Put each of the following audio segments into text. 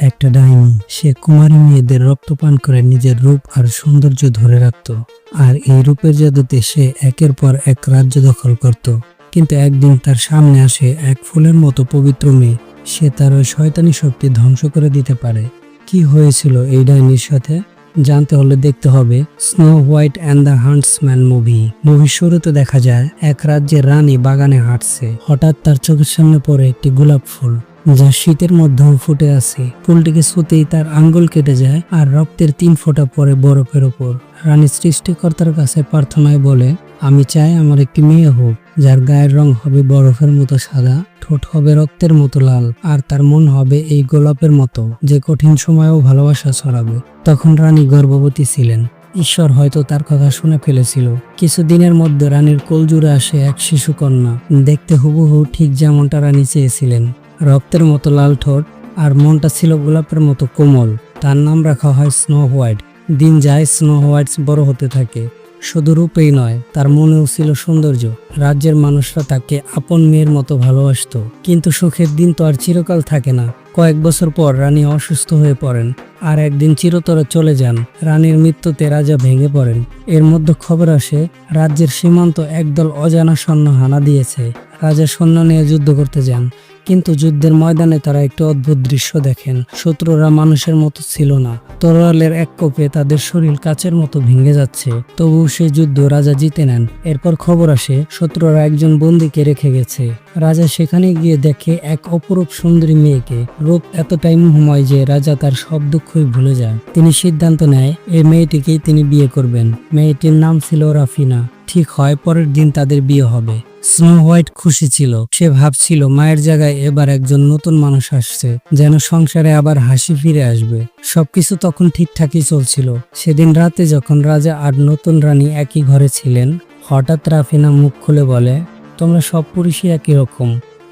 একটা ডাইনি। সে কুমারী মেয়েদের রক্তপান করে নিজের রূপ আর সৌন্দর্য ধরে রাখত। আর এই রূপের জাদুতে সে একের পর এক রাজ্য দখল করত। কিন্তু একদিন তার সামনে আসে এক ফুলের মতো পবিত্র মেয়ে। সে তার ওই শয়তানি শক্তি ধ্বংস করে দিতে পারে। কি হয়েছিল এই ডাইনির সাথে? জানতে হলে দেখতে হবে snow white and the huntsman movie. মুভির শুরুতে দেখা যায়, এক রাজ্যের রানী বাগানে হাঁটছে। হঠাৎ তার চোখের সামনে পড়ে একটি গোলাপ ফুল। যা শীতের মধ্যেও ফুটে আছে। ফুলটিকে ছুতেই তার আঙ্গুল কেটে যায় আর রক্তের তিন ফোঁটা পরে বরফের ওপর রানী সৃষ্টিকর্তার কাছে প্রার্থনায় বলে, আমি চাই আমার একটি মেয়ে হোক, যার গায়ের রং হবে বরফের মতো সাদা, ঠোঁট হবে রক্তের মতো লাল, আর তার মন হবে এই গোলাপের মতো, যে কঠিন সময়েও ভালোবাসা ছড়াবে। তখন রানী গর্ভবতী ছিলেন। ঈশ্বর হয়তো তার কথা শুনে ফেলেছিল। কিছুদিনের মধ্যে রানীর কোলজুড়ে আসে এক শিশু কন্যা দেখতে হুবহু ঠিক যেমনটা রানী চেয়েছিলেন। রক্তের মতো লাল ঠোঁট আর মনটা ছিল গোলাপের মতো কোমল। তার নাম রাখা হয় স্নো হোয়াইট। দিন যায় স্নো হোয়াইটস বড় হতে থাকে। শুধু রূপেই নয়, তার মনেও ছিল সৌন্দর্য। রাজ্যের মানুষরা তাকে আপন মেয়ের মতো ভালোবাসতো। কিন্তু সুখের দিন তো আর চিরকাল থাকে না। কয়েক বছর পর রানী অসুস্থ হয়ে পড়েন আর একদিন চিরতরে চলে যান। রানীর মৃত্যুতে রাজা ভেঙে পড়েন। এর মধ্যে খবর আসে, রাজ্যের সীমান্ত একদল অজানা সৈন্য হানা দিয়েছে। রাজা সৈন্য নিয়ে যুদ্ধ করতে যান। কিন্তু যুদ্ধের ময়দানে তারা একটি অদ্ভুত দৃশ্য দেখেন। শত্রুরা মানুষের মতো ছিল না। তরোয়ালের এক কোপে তাদের শরীর কাচের মতো ভেঙে যাচ্ছে। তবুও সেই যুদ্ধ রাজা জিতে নেন। এরপর খবর আসে, শত্রুরা একজন বন্দীকে রেখে গেছে। রাজা সেখানে গিয়ে দেখে এক অপরূপ সুন্দরী মেয়েকে। রূপ এতটাই মোহময় যে রাজা তার সব দুঃখই ভুলে যায়। তিনি সিদ্ধান্ত নেয় এই মেয়েটিকেই তিনি বিয়ে করবেন। মেয়েটির নাম ছিল রাফিনা। ঠিক হয় পরের দিন তাদের বিয়ে হবে। স্নো হোয়াইট খুশি ছিল। সে ভাবছিল, মায়ের জায়গায় এবার একজন নতুন মানুষ আসছে, যেন সংসারে আবার হাসি ফিরে আসবে। সবকিছু তখন ঠিকঠাকই চলছিল। সেদিন রাতে যখন রাজা আর নতুন রানী একই ঘরে ছিলেন, হঠাৎ রাফিনা মুখ খুলে বলে, তোমরা সব পুরুষই একই রকম।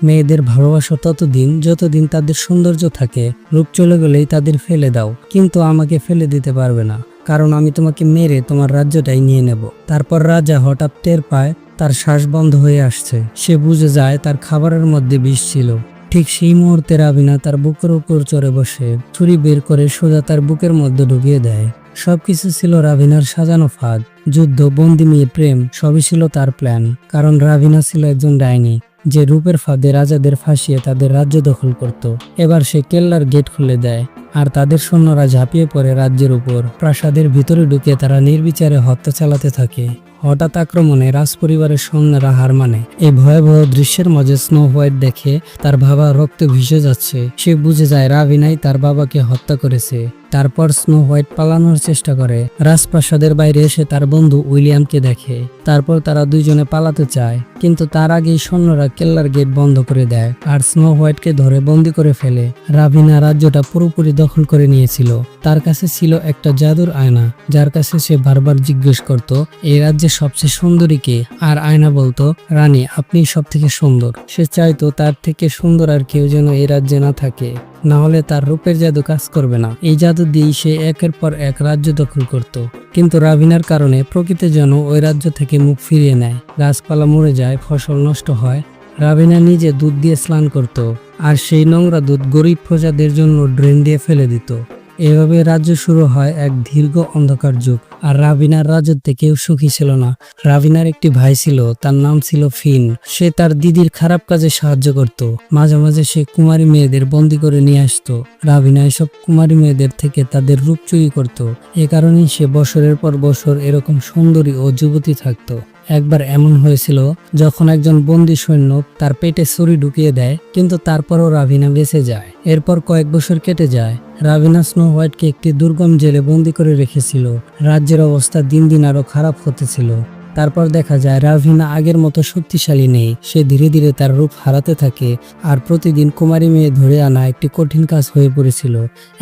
মেয়েদের ভালোবাসা ততদিন, যতদিন তাদের সৌন্দর্য থাকে, রূপ চলে গেলেই তাদের ফেলে দাও। কিন্তু আমাকে ফেলে দিতে পারবে না, কারণ আমি তোমাকে মেরে তোমার রাজ্যটাই নিয়ে নেব। তারপর রাজা হঠাৎ টের পায় তার শ্বাস বন্ধ হয়ে আসছে। সে বুঝে যায় তার খাবারের মধ্যে বিষ ছিল। ঠিক সেই মুহূর্তে রাবিনা তার বুকের উপর চড়ে বসে ছুরি বের করে সোজা তার বুকের মধ্যে ঢুকিয়ে দেয়। সবকিছু ছিল রাভিনার সাজানো ফাঁদ। যুদ্ধ, বন্দি মেয়ে প্রেম, সবই ছিল তার প্ল্যান। কারণ রাভিনা ছিল একজন ডাইনি, যে রূপের ফাঁদে রাজাদের ফাঁসিয়ে তাদের রাজ্য দখল করত। এবার সে কেল্লার গেট খুলে দেয়, আর তাদের সৈন্যরা ঝাঁপিয়ে পড়ে রাজ্যের উপর। প্রাসাদের ভিতরে ঢুকে তারা নির্বিচারে হত্যা চালাতে থাকে। হঠাৎ আক্রমণে রাজপরিবারের সৈন্যরা হার মানে। এই ভয়াবহ দৃশ্যের মাঝে স্নো হোয়াইট দেখে তার বাবা রক্তে ভিজে যাচ্ছে। সে বুঝে যায় রাভিনাই তার বাবাকে হত্যা করেছে। তারপর স্নো হোয়াইট পালানোর চেষ্টা করে। রাজপ্রাসাদের বাইরে এসে তার বন্ধু উইলিয়ামকে দেখে। তারপর তারা দুইজনে পালাতে চায়। কিন্তু তার আগেই সৈন্যরা কেল্লার গেট বন্ধ করে দেয় আর স্নো হোয়াইটকে ধরে বন্দি করে ফেলে। রাভিনা রাজ্যটা পুরোপুরি দখল করে নিয়েছিল। তার কাছে ছিল একটা জাদুর আয়না, যার কাছে সে বারবার জিজ্ঞেস করত, এই রাজ্যের সবচেয়ে সুন্দরী কে? আর আয়না বলতো, রানী আপনি সব থেকে সুন্দর। সে চাইতো তার থেকে সুন্দর আর কেউ যেন এই রাজ্যে না থাকে। না হলে তার রূপের জাদু কাজ করবে না। এই জাদু দিয়েই সে একের পর এক রাজ্য দখল করত। কিন্তু রাভিনার কারণে প্রকৃতি যেন ওই রাজ্য থেকে মুখ ফিরিয়ে নেয়। গাছপালা মরে যায়, ফসল নষ্ট হয়। রাভিনা নিজে দুধ দিয়ে স্নান করত। আর সেই নোংরা দুধ গরিব প্রজাদের জন্য ড্রেন দিয়ে ফেলে দিত। এভাবে রাজ্য শুরু হয় এক দীর্ঘ অন্ধকার যুগ, আর রাবিনার রাজত্বে কেউ সুখী ছিল না। রাবিনার একটি ভাই ছিল, তার নাম ছিল ফিন। সে তার দিদির খারাপ কাজে সাহায্য করত। মাঝে মাঝে সে কুমারী মেয়েদের বন্দি করে নিয়ে আসতো। রাবিনা এসব কুমারী মেয়েদের থেকে তাদের রূপ চুরি করত। এ কারণেই সে বছরের পর বছর এরকম সুন্দরী ও যুবতী থাকতো। একবার এমন হয়েছিল যখন একজন বন্দি সৈন্য তার পেটে ছুরি ঢুকিয়ে দেয়, কিন্তু তারপরও রাভিনা বেঁচে যায়। এরপর কয়েক বছর কেটে যায়। রাভিনা স্নো হোয়াইটকে একটি দুর্গম জেলে বন্দি করে রেখেছিল। রাজ্যের অবস্থা দিন দিন আরও খারাপ হতেছিল তারপর দেখা যায় রাভিনা আগের মতো শক্তিশালী নেই। সে ধীরে ধীরে তার রূপ হারাতে থাকে আর প্রতিদিন কুমারী মেয়ে ধরে আনা একটি কঠিন কাজ হয়ে পড়েছিল।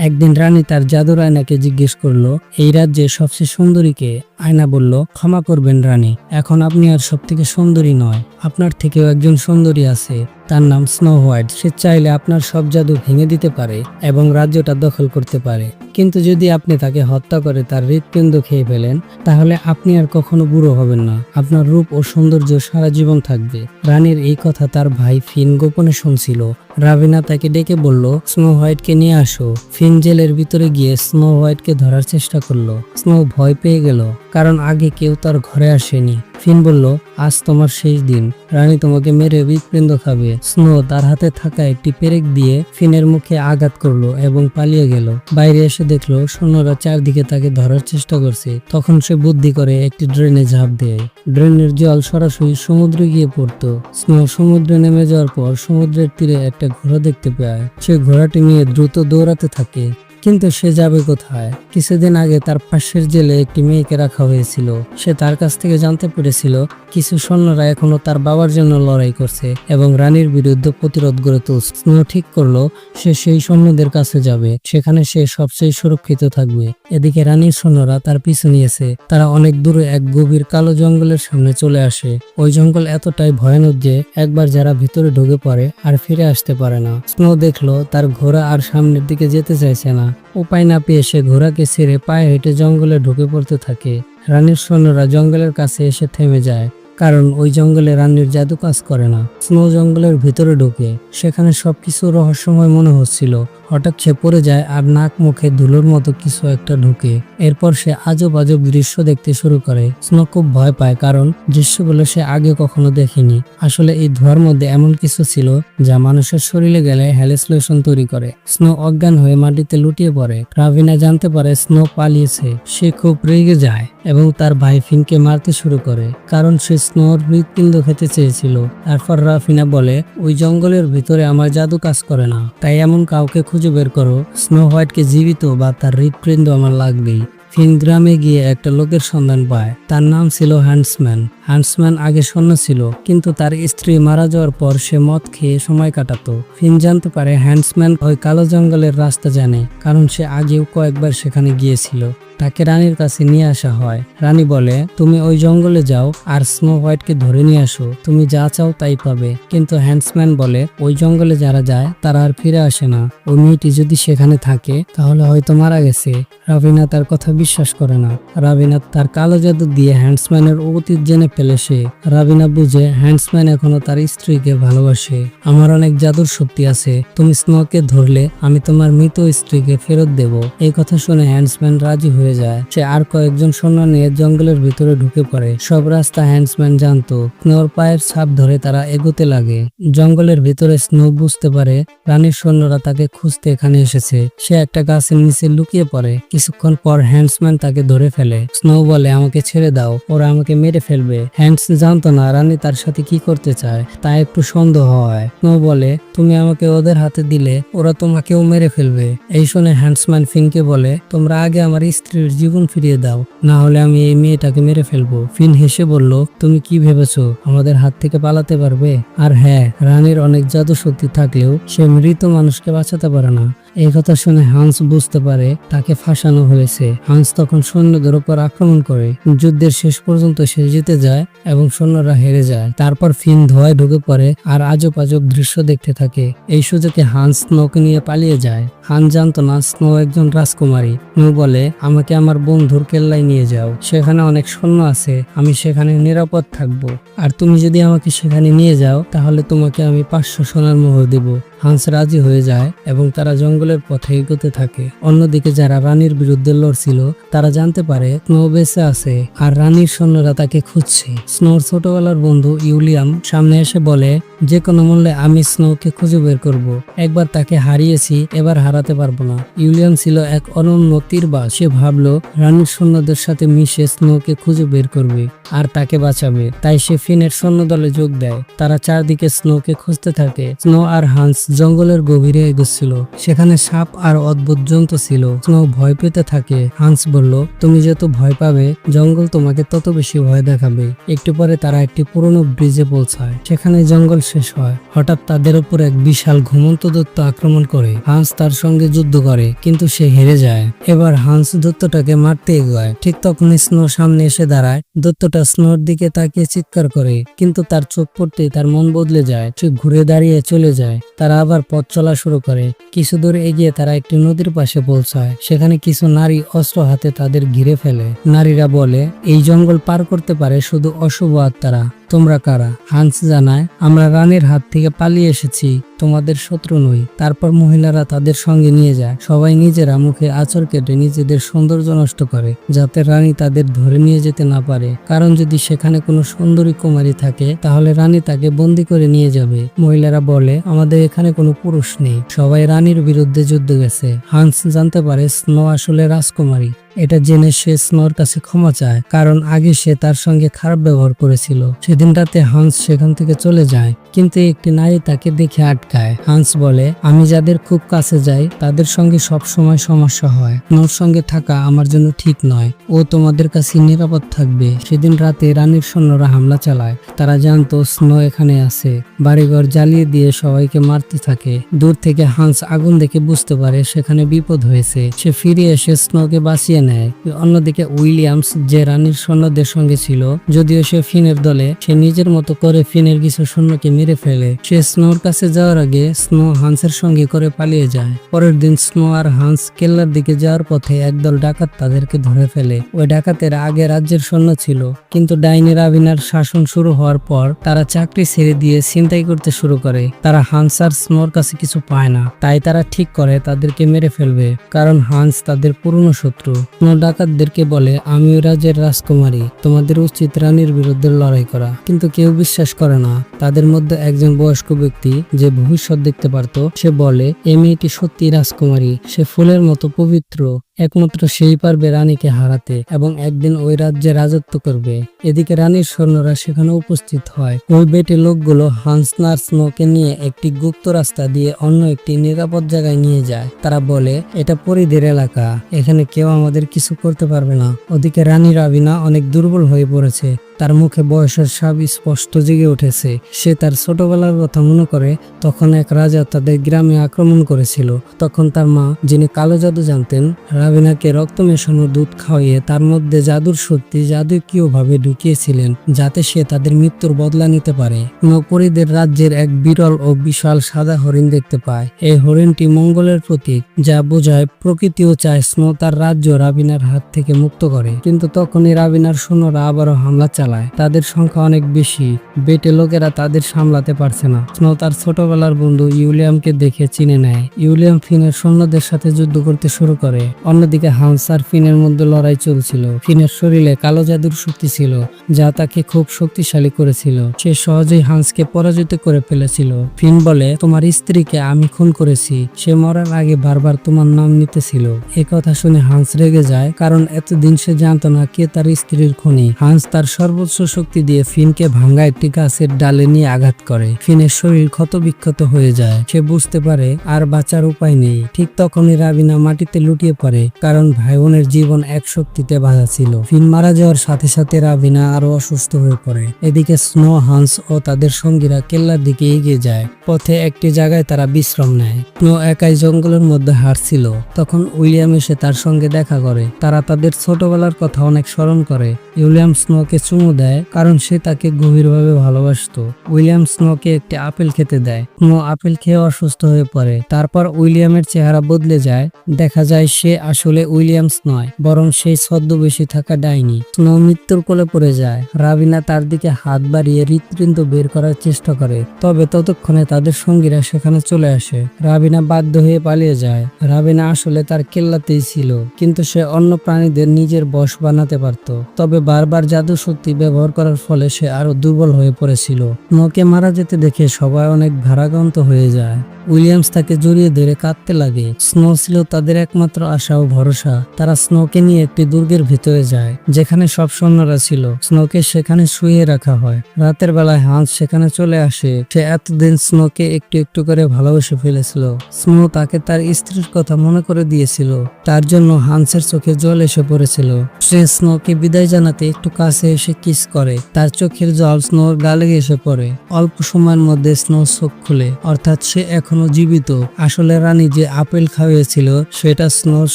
একদিন রানী তার জাদুর আয়নাকে জিজ্ঞেস করল, এই রাজ্যে সবচেয়ে সুন্দরীকে আয়না বলল, ক্ষমা করবেন রানী, এখন আপনি আর সব থেকে সুন্দরী নয়, আপনার থেকেও একজন সুন্দরী আছে। তার নাম স্নো হোয়াইট সে চাইলে আপনার সব জাদু ভেঙে দিতে পারে এবং রাজ্যটা দখল করতে পারে। কিন্তু যদি আপনি তাকে হত্যা করে তার হৃৎপিণ্ড খেয়ে ফেলেন, তাহলে আপনি আর কখনো বুড়ো হবেন না। আপনার রূপ ও সৌন্দর্য সারা জীবন থাকবে। রানীর এই কথা তার ভাই ফিন গোপনে শুনছিল। রাবিনা তাকে ডেকে বলল, স্নো হোয়াইটকে নিয়ে আসো। ফিন জেলের ভিতরে গিয়ে স্নো হোয়াইটকে ধরার চেষ্টা করল। স্নো ভয় পেয়ে গেল, কারণ আগে কেউ তার ঘরে আসেনি। ফিন বলল, আজ তোমার শেষ দিন। রানী তোমাকে মেরে হৃৎপিণ্ড খাবে। স্নো তার হাতে থাকা একটি পেরেক দিয়ে ফিনের মুখে আঘাত করল এবং পালিয়ে গেল। বাইরে এসে দেখল, সৈন্যরা চারদিকে তাকে ধরার চেষ্টা করছে। তখন সে বুদ্ধি করে একটি ড্রেনে ঝাঁপ দেয়। ড্রেনের জল সরাসরি সমুদ্রে গিয়ে পড়তো। স্নো সমুদ্রে নেমে যাওয়ার পর সমুদ্রের তীরে একটা ঘোড়া দেখতে পায়। সে ঘোড়াটি নিয়ে দ্রুত দৌড়াতে থাকে। কিন্তু সে যাবে কোথায়? কিছুদিন আগে তার পাশের জেলে একটি মেয়েকে রাখা হয়েছিল। সে তার কাছ থেকে জানতে পেরেছিল, কিছু সৈন্যরা এখনও তার বাবার জন্য লড়াই করছে এবং রানীর বিরুদ্ধে প্রতিরোধ গড়ে তুলছে। ঠিক করল, সে সেই সৈন্যদের কাছে যাবে, সেখানে সে সবচেয়ে সুরক্ষিত থাকবে। এদিকে রানীর সৈন্যরা তার পিছু নিয়েছে। তারা অনেক দূরে এক গভীর কালো জঙ্গলের সামনে চলে আসে। ওই জঙ্গল এতটাই ভয়ানক যে একবার যারা ভিতরে ঢুকে পড়ে আর ফিরে আসতে পারে না। স্নো দেখল, তার ঘোড়া আর সামনের দিকে যেতে চাইছে না। উপায় না পেয়ে সে ঘোড়াকে ছেড়ে পায়ে হেঁটে জঙ্গলে ঢুকে পড়তে থাকে। রানীর সৈন্যরা জঙ্গলের কাছে এসে থেমে যায়। কারণ ওই জঙ্গলে রানীর জাদু কাজ করে না। স্নো জঙ্গলের ভিতরে ঢুকে সেখানে সবকিছু রহস্যময় মনে হচ্ছিল। হঠাৎ সে পড়ে যায় আর নাক মুখে ধুলোর মতো কিছু একটা ঢুকে। এরপর সে আজব আজব দৃশ্য দেখতে শুরু করে। স্নো খুব ভয় পায় কারণ দৃশ্যগুলো সে আগে কখনো দেখেনি। আসলে এই ধোয়ার মধ্যে এমন কিছু ছিল যা মানুষের শরীরে গেলে হ্যালিসলেশন তৈরি করে। স্নো অজ্ঞান হয়ে মাটিতে লুটিয়ে পড়ে। রাভিনা জানতে পারে স্নো পালিয়েছে। সে খুব রেগে যায় এবং তার ভাই ফিনকে মারতে শুরু করে। কারণ সে স্নোর হৃৎপিণ্ড খেতে চেয়েছিল। তারপর রাফিনা বলে, ওই জঙ্গলের ভিতরে আমার জাদু কাজ করে না। তাই এমন কাউকে খুঁজে বের করো। স্নো হোয়াইটকে জীবিত বা তার হৃৎপিণ্ড আমার লাগবেই। ফিন গ্রামে গিয়ে একটা লোকের সন্ধান পায়। তার নাম ছিল হ্যান্ডসম্যান। হ্যান্ডসম্যান আগে সৈন্য ছিল, কিন্তু তার স্ত্রী মারা যাওয়ার পর সে মদ খেয়ে সময় কাটাতো। ফিন জানতে পারে হ্যান্ডসম্যান ওই কালো জঙ্গলের রাস্তা জানে, কারণ সে আগেও কয়েকবার সেখানে গিয়েছিল। তাকে রানীর কাছে নিয়ে আসা হয়। রানী বলে, তুমি ওই জঙ্গলে যাও আর স্নো হোয়াইটকে ধরে নিয়ে আসো। তুমি যা চাও তাই পাবে। কিন্তু হ্যান্ডসম্যান বলে, ওই জঙ্গলে যারা যায়, তারা আর ফিরে আসে না। ওই মেয়েটি যদি সেখানে থাকে, তাহলে হয়তো মারা গেছে। রাবিনা তার কথা বিশ্বাস করে না। রাবিনা তার কালো জাদু দিয়ে হ্যান্ডসম্যানের অতীত জেনে ফেলে সে। রাবিনা বুঝে হ্যান্ডসম্যান এখনও তার স্ত্রীকে ভালোবাসে। আমার অনেক জাদুর শক্তি আছে। তুমি স্নোকে ধরলে আমি তোমার মৃত স্ত্রীকে ফেরত দেব। এই কথা শুনে হ্যান্ডসম্যান রাজি হয়ে যায়। সে আর কয়েকজন সৈন্য নিয়ে জঙ্গলের ভিতরে ঢুকে পড়ে। সব রাস্তা হ্যান্ডসম্যান জানতো। স্নোর পায়ের ছাপ ধরে তারা এগোতে লাগে। জঙ্গলের ভিতরে স্নো বুঝতে পারে রানীর সৈন্যরা তাকে খুঁজতে এখানে এসেছে। সে একটা গাছের নিচে লুকিয়ে পড়ে। কিছুক্ষণ পর হ্যান্ডসম্যান তাকে ধরে ফেলে। স্নো বলে, আমাকে ছেড়ে দাও। ওরা আমাকে মেরে ফেলবে। হ্যান্ডস জানতো না রানী তার সাথে কি করতে চায়, তা একটু সন্দেহ হয়। স্নো বলে, তুমি আমাকে ওদের হাতে দিলে, ওরা তোমাকেও মেরে ফেলবে। এই শুনে হ্যান্ডসম্যান ফিনকে বলে, তোমরা আগে আমার স্ত্রীর জীবন ফিরিয়ে দাও, না হলে আমি এই মেয়েটাকে মেরে ফেলব। ফিন হেসে বলল, তুমি কি ভেবেছো, আমাদের হাত থেকে পালাতে পারবে? আর হ্যাঁ রানীর অনেক জাদু শক্তি থাকলেও সে মৃত মানুষকে বাঁচাতে পারে না। এই কথা শুনে হান্স বুঝতে পারে তাকে ফাঁসানো হয়েছে। হান্স তখন সৈন্যদের উপর আক্রমণ করে। যুদ্ধের শেষ পর্যন্ত সে জিতে যায় এবং সৈন্যরা হেরে যায়। তারপর ফিন ধোয়ায় ঢুকে পড়ে আর আজব আজব দৃশ্য দেখতে থাকে। এই সুযোগে হান্স স্নোকে নিয়ে পালিয়ে যায়। হান জানতো না স্নো একজন রাজকুমারী। স্নো বলে, আমাকে আমার বন্ধুর কেল্লায় নিয়ে যাও। সেখানে অনেক সৈন্য আছে। আমি সেখানে নিরাপদ থাকব। আর তুমি যদি আমাকে সেখানে নিয়ে যাও, তাহলে তোমাকে আমি পাঁচশো সোনার মোহর দেব। হান্স রাজি হয়ে যায় এবং তারা জঙ্গলের পথে এগোতে থাকে। অন্যদিকে যারা রানীর বিরুদ্ধে লড়ছিল, তারা জানতে পারে স্নো বেঁচে আছে আর রানীর সৈন্যরা তাকে খুঁজছে। স্নোর ছোটবেলার বন্ধু ইউলিয়াম সামনে এসে বলে, যে কোনো মূল্যে আমি স্নোকে খুঁজে বের করব। একবার তাকে হারিয়েছি, এবার হারাতে পারব না। ইউলিয়াম ছিল এক অনন্য তীরবাজ সে ভাবলো, রানীর সৈন্যদের সাথে মিশে স্নোকে খুঁজে বের করবে আর তাকে বাঁচাবে। তাই সে ফিনের সৈন্য দলে যোগ দেয়। তারা চারদিকে স্নোকে খুঁজতে থাকে। স্নো আর হান্স জঙ্গলের গভীরে এগোচ্ছিল। সেখানে সাপ আর অদ্ভুত জন্তু ছিল। স্নো ভয় পেতে থাকে। হান্স বলল, তুমি যত ভয় পাবে, জঙ্গল তোমাকে তত বেশি ভয় দেখাবে। একটু পরে তারা একটি পুরনো ব্রিজে পৌঁছায়। সেখানে জঙ্গল শেষ হয়। হঠাৎ তাদের উপর এক বিশাল ঘুমন্ত দত্ত আক্রমণ করে। হান্স তার সঙ্গে যুদ্ধ করে, কিন্তু সে হেরে যায়। এবার হান্স দত্তটাকে মারতে এগোয়। ঠিক তখন স্নো সামনে এসে দাঁড়ায়। দত্তটা স্নোর দিকে তাকিয়ে চিৎকার করে, কিন্তু তার চোখ পড়তেই তার মন বদলে যায়। সে ঘুরে দাঁড়িয়ে চলে যায়। তারা আবার পথ চলা শুরু করে। কিছু দূর এগিয়ে তারা একটি নদীর পাশে পৌঁছায়। সেখানে কিছু নারী অস্ত্র হাতে তাদের ঘিরে ফেলে। নারীরা বলে, এই জঙ্গল পার করতে পারে শুধু অশুভ আত্মারা। তোমরা কারা? হান্স জানায়, আমরা রানীর হাত থেকে পালিয়ে এসেছি। তোমাদের শত্রু নই। তারপর মহিলারা তাদের সঙ্গে নিয়ে যায়। সবাই নিজেরা মুখে আচর কেটে নিজেদের সৌন্দর্য নষ্ট করে, যাতে রানী তাদের ধরে নিয়ে যেতে না পারে। কারণ যদি সেখানে কোনো সুন্দরী কুমারী থাকে, তাহলে রানী তাকে বন্দি করে নিয়ে যাবে। মহিলারা বলে, আমাদের এখানে কোনো পুরুষ নেই। সবাই রানীর বিরুদ্ধে যুদ্ধ গেছে। হান্স জানতে পারে স্নো আসলে রাজকুমারী। এটা জেনে সে স্নোর কাছে ক্ষমা চায়, কারণ আগে সে তার সঙ্গে খারাপ ব্যবহার করেছিল। সেদিন রাতে হান্স সেখান থেকে চলে যায়, কিন্তু একটি নারী তাকে দেখে আটকায়। হান্স বলে, আমি যাদের খুব কাছে যাই, তাদের সঙ্গে সব সময় সমস্যা হয়। স্নোর সঙ্গে থাকা আমার জন্য ঠিক নয়। ও তোমাদের কাছে নিরাপদ থাকবে। সেদিন রাতে রানীর সৈন্যরা হামলা চালায়। তারা জানতো স্নো এখানে আছে। বাড়িঘর জ্বালিয়ে দিয়ে সবাইকে মারতে থাকে। দূর থেকে হান্স আগুন দেখে বুঝতে পারে সেখানে বিপদ হয়েছে। সে ফিরে এসে স্নোকে বাঁচিয়ে নেয়। অন্যদিকে উইলিয়ামস যে রানীর সৈন্যদের সঙ্গে ছিল, যদিও সে ফিনের দলে, সে নিজের মতো করে ফিনের কিছু সৈন্যকে মেরে ফেলে। সে স্নোর কাছে যাওয়ার আগে স্নো হান্সের সঙ্গে করে পালিয়ে যায়। পরের দিন স্নো আর হান্স কেল্লার দিকে যাওয়ার পথে একদল ডাকাত তাদেরকে ধরে ফেলে। ওই ডাকাতের আগে রাজ্যের সৈন্য ছিল, কিন্তু ডাইনি রাভিনার শাসন শুরু হওয়ার পর তারা চাকরি ছেড়ে দিয়ে ছিনতাই করতে শুরু করে। তারা হান্স আর স্নোর কাছে কিছু পায় না, তাই তারা ঠিক করে তাদেরকে মেরে ফেলবে, কারণ হান্স তাদের পুরনো শত্রু। ডাকাতদেরকে বলে, আমি রাজের রাজকুমারী, তোমাদের উচিত রানীর বিরুদ্ধে লড়াই করা। কিন্তু কেউ বিশ্বাস করে না। তাদের মধ্যে একজন বয়স্ক ব্যক্তি যে ভবিষ্যৎ দেখতে পারত, সে বলে এ মেয়েটি সত্যি রাজকুমারী। সে ফুলের মতো পবিত্র একমাত্র সেই পারবে রানীকে হারাতে এবং একদিন ওই রাজ্যে রাজত্ব করবে। এদিকে রানীর সৈন্যরা সেখানে উপস্থিত হয়। ওই বেটে লোকগুলো হান্সনার স্নোকে নিয়ে একটি গুপ্ত রাস্তা দিয়ে অন্য একটি নিরাপদ জায়গায় নিয়ে যায়। তারা বলে, এটা পরিদের এলাকা। এখানে কেউ আমাদের কিছু করতে পারবে না। ওদিকে রানী রাবিনা অনেক দুর্বল হয়ে পড়েছে। তার মুখে বয়সের সাব স্পষ্ট জেগে উঠেছে। সে তার ছোটবেলার কথা মনে করে তখন এক রাজা তাদের গ্রামে আক্রমণ করেছিল। তখন তার মা, যিনি কালো জাদু জানতেন, রাবিনাকে রক্ত মেশানো দুধ খাওয়িয়ে তার মধ্যে জাদুর শক্তি জাদুকীয়ভাবে ঢুকিয়েছিলেন, যাতে সে তাদের মৃত্যুর বদলা নিতে পারে। নপরীদের রাজ্যের এক বিরল ও বিশাল সাদা হরিণ দেখতে পায়। এই হরিণটি মঙ্গলের প্রতীক, যা বোঝায় প্রকৃতিও চায় স্নো তার রাজ্য রাবিনার হাত থেকে মুক্ত করে। কিন্তু তখনই রাবিনার সৈন্যরা আবারও হামলা চালায়। তাদের সংখ্যা অনেক বেশি। বেটে লোকেরা তাদের সামলাতে পারছে না। স্নো তার ছোটবেলার বন্ধু ইউলিয়ামকে দেখে চিনে নেয়। ইউলিয়াম ফিনের সৈন্যদের সাথে যুদ্ধ করতে শুরু করে। অন্যদিকে হান্স আর ফিনের মধ্যে লড়াই চলছিল। ফিনের শরীরে কালো জাদুর শক্তি ছিল, যা তাকে খুব শক্তিশালী করেছিল। সে সহজেই হান্সকে পরাজিত করে ফেলেছিল। ফিন বলে, তোমার স্ত্রীকে আমি খুন করেছি। সে মরার আগে বারবার তোমার নাম নিতেছিল। এ কথা শুনে হান্স রেগে যায়, কারণ এতদিন সে জানতো না কে তার স্ত্রীর খুনি। হান্স তার সর্বোচ্চ শক্তি দিয়ে ফিনকে ভাঙ্গা একটি গাছের ডালে নিয়ে আঘাত করে। ফিনের শরীর ক্ষত বিক্ষত হয়ে যায়। সে বুঝতে পারে আর বাঁচার উপায় নেই। ঠিক তখনই রাবিনা মাটিতে লুটিয়ে পড়ে, কারণ ভাই বোনের জীবন এক শক্তিতে বাধা ছিল। ফিন মারা যাওয়ার সাথে সাথে রাবিনা আরও অসুস্থ হয়ে পড়ে। এদিকে স্নো, হান্স ও তাদের সঙ্গীরা কেল্লার দিকে এগিয়ে যায়। পথে একটি জায়গায় তারা বিশ্রাম নেয়। স্নো একাই জঙ্গলের মধ্যে হারছিল তখন উইলিয়াম এসে তার সঙ্গে দেখা করে। তারা তাদের ছোটবেলার কথা অনেক স্মরণ করে। উইলিয়াম স্নোকে চুমু দেয়, কারণ সে তাকে গভীরভাবে ভালোবাসতো। উইলিয়াম স্নোকে একটি আপেল খেতে দেয়। স্নো আপেল খেয়ে অসুস্থ হয়ে পড়ে। তারপর উইলিয়ামের চেহারা বদলে যায়। দেখা যায় সে আসলে উইলিয়ামস নয়, বরং সেই ছদ্মবেশী থাকা ডাইনি। স্নো মৃত্যুর কোলে পড়ে যায়। রাবিনা তার দিকে হাত বাড়িয়ে হৃৎপিণ্ড বের করার চেষ্টা করে, তবে ততক্ষণে তাদের সঙ্গীরা সেখানে চলে আসে। রাবিনা বাধ্য হয়ে পালিয়ে যায়। রাবিনা আসলে তার কেল্লাতেই ছিল, কিন্তু সে অন্য প্রাণীদের নিজের বশ বানাতে পারত। তবে বারবার জাদু শক্তি ব্যবহার করার ফলে সে আরও দুর্বল হয়ে পড়েছিল। স্নোকে মারা যেতে দেখে সবাই অনেক ভারাক্রান্ত হয়ে যায়। উইলিয়ামস তাকে জড়িয়ে ধরে কাঁদতে লাগে। স্নো ছিল তাদের একমাত্র আশা ও ভরসা। তারা স্নোকে নিয়ে একটি দুর্গের ভিতরে যায়, যেখানে সব সৈন্যরা ছিল। স্নোকে সেখানে শুয়ে রাখা হয়। রাতের বেলায় হাঁস সেখানে চলে আসে। সে এতদিন স্নোকে একটু একটু করে ভালোবেসে ফেলেছিল। স্নো তাকে তার স্ত্রীর কথা মনে করে দিয়েছিল। তার জন্য হান্সের চোখে জল এসে পড়েছিল। সে স্নোকে বিদায় জানাতে একটু কাছে এসে কিস করে। তার চোখের জল স্নোর গালে এসে পড়ে। অল্প সময়ের মধ্যে স্নো চোখ খুলে। অর্থাৎ সে এখনও জীবিত। আসলে রানী যে আপেল খাওয়িয়েছিল, সেটা স্নোর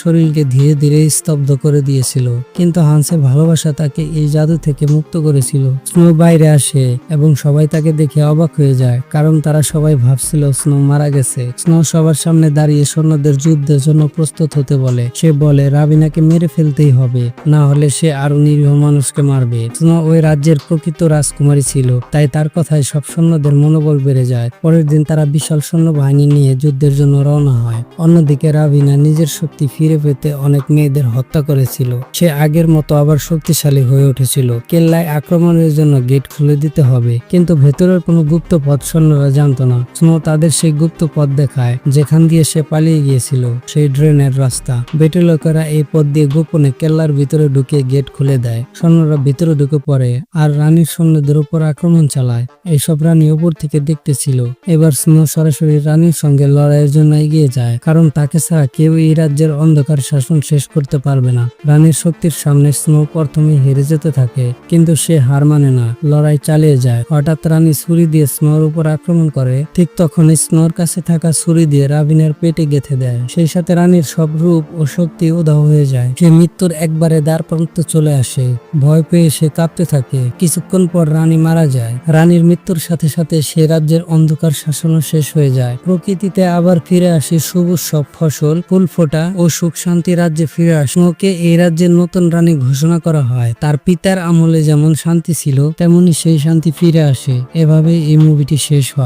শরীরকে ধীরে ধীরে স্তব্ধ করে দিয়েছিল। কিন্তু হান্সের ভালোবাসা তাকে এই জাদু থেকে মুক্ত করেছিল। স্নো বাইরে আসে এবং সবাই তাকে দেখে অবাক হয়ে যায়, কারণ তারা সবাই ভাবছিল স্নো মারা গেছে। স্নো সবার সামনে দাঁড়িয়ে সৈন্যদের যুদ্ধের জন্য প্রস্তুত হতে বলে। সে বলে, রাবিনাকে মেরে ফেলতেই হবে। না হলে সে আরও নিরীহ মানুষকে মারবে। স্নো ওই রাজ্যের প্রকৃত রাজকুমারী ছিল, তাই তার কথায় সব সৈন্যদের মনোবল বেড়ে যায়। পরের দিন তারা বিশাল সৈন্যবাহিনী নিয়ে যুদ্ধের জন্য রওনা হয়। অন্যদিকে রাবিনা নিজের শক্তি ফিরে পেতে অনেক মেয়েদের হত্যা করেছিল। সে আগের মতো আবার শক্তিশালী হয়ে উঠেছিল। কেল্লায় আক্রমণের জন্য গেট খুলে দিতে হবে। কিন্তু ভেতরের কোনো গুপ্ত পথ সৈন্যরা জানতো না। স্নো তাদের সেই গুপ্ত পথ দেখায়, যেখান দিয়ে সে পালিয়ে গিয়েছিল, সেই ড্রেনের রাস্তা। বেটে লোকেরা এই পথ দিয়ে গোপনে কেল্লার ভিতরে ঢুকে গেট খুলে দেয়। সৈন্যরা ভিতরে ঢুকে পড়ে আর রানীর সৈন্যদের উপর আক্রমণ চালায়। এইসব রানী উপর থেকে দেখতেছিল। এবার স্নো সরাসরি রানীর সঙ্গে লড়াইয়ের জন্য এগিয়ে যায়, কারণ তাকে ছাড়া কেউ এই রাজ্যের অন্ধকার শাসন শেষ করতে পারবে না। রানীর শক্তির সামনে স্নো প্রথমে হেরে যেতে থাকে, কিন্তু সে হার মানে না, লড়াই চালিয়ে যায়। হঠাৎ রানী ছুরি দিয়ে স্নোর উপর আক্রমণ করে, ঠিক তখন স্নোর কাছে থাকা ছুরি দিয়ে রাবিনের পেটে গেথে দেয়। সেই সাথে রানীর সব রূপ ও শক্তি উধাও হয়ে যায়। সে মৃত্যুর একবারে দ্বার প্রান্ত চলে আসে। ভয় পেয়ে সে কাঁপতে থাকে। কিছুক্ষণ পর রানী মারা যায়। রানীর মৃত্যুর সাথে সাথে সে রাজ্যের অন্ধকার শাসনও শেষ হয়ে যায়। প্রকৃতিতে আবার ফিরে আসে সবুজ সব ফসল, ফুল ফোটা ও সুখ শান্তি রাজ্যে ফিরে আসে। এই রাজ্যের নতুন রানী ঘোষণা করা হয়। তার পিতার আমলে যেমন শান্তি ছিল, তেমনি সেই শান্তি ফিরে আসে। এভাবে এই মুভিটি শেষ হয়।